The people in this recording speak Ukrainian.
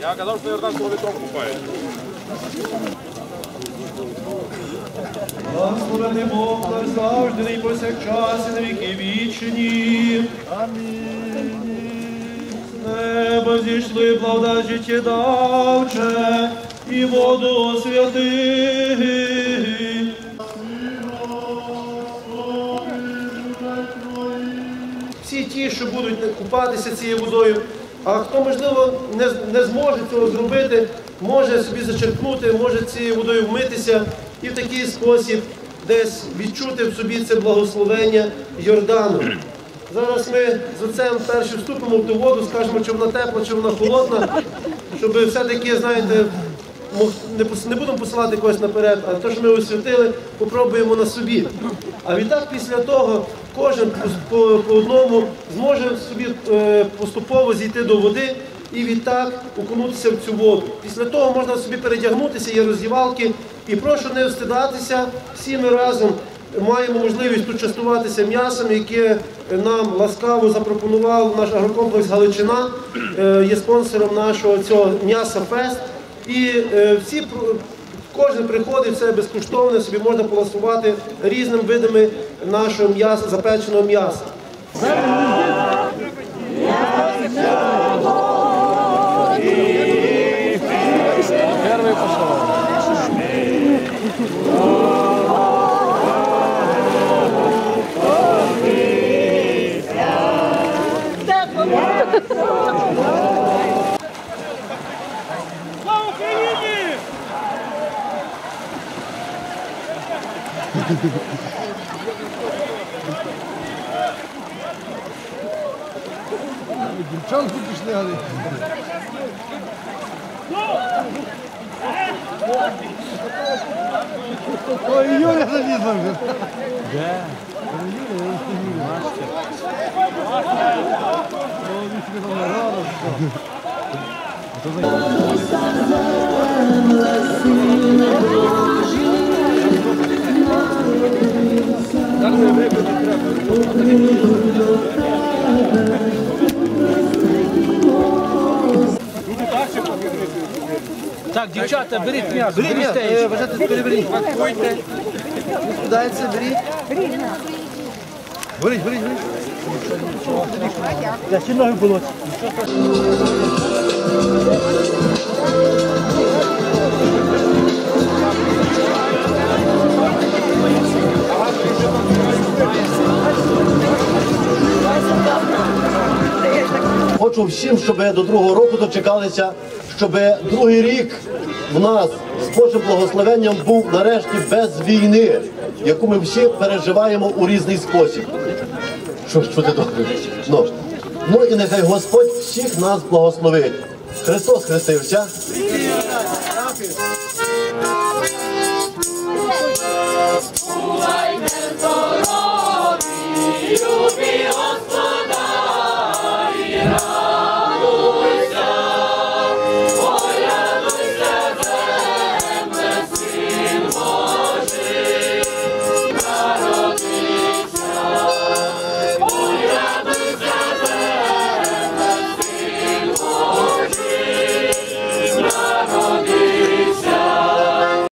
Я казав, що Йорданського вітром купають. Благословений Бог наш завжди і повсякчас і на віки вічні. Амінь. З неба зійшли благодать життєдавче і воду освяти. Всі ті, що будуть купатися цією водою, а хто, можливо, не, не зможе цього зробити, може собі зачерпнути, може цією водою вмитися і в такий спосіб десь відчути в собі це благословення Йордану. Зараз ми з отцем перші вступимо в ту воду, скажемо, чи вона тепла, чи вона холодна, щоб все-таки, знаєте, не, будемо посилати когось наперед, а те, що ми освятили, попробуємо на собі. А відтак після того кожен по, одному зможе собі е, поступово зійти до води і відтак окунутися в цю воду. Після того можна собі передягнутися, є роздівалки. І прошу не встидатися, всі ми разом маємо можливість тут частуватися м'ясом, яке нам ласкаво запропонував наш агрокомплекс Галичина, е, є спонсором нашого цього м'яса Фест. І е, всі кожен приходить, все безкоштовно, собі можна поласувати різними видами нашого м'яса, запеченого м'яса. Дівчонку пішли, але. Ой, Юля залізла вже. Де? Юля, я не Юля. О, він собі там народу. Так, дівчата, беріть м'ясо, Беріть, стейч. бажайте, переберіть. Складається, беріть. Беріть, беріть, беріть. Я ще ноги було. Хочу всім, щоб до другого року дочекалися, щоб другий рік в нас з Божим благословенням був нарешті без війни, яку ми всі переживаємо у різний спосіб. Що, що ти добре? Ну, ну і нехай Господь всіх нас благословить. Христос хрестився.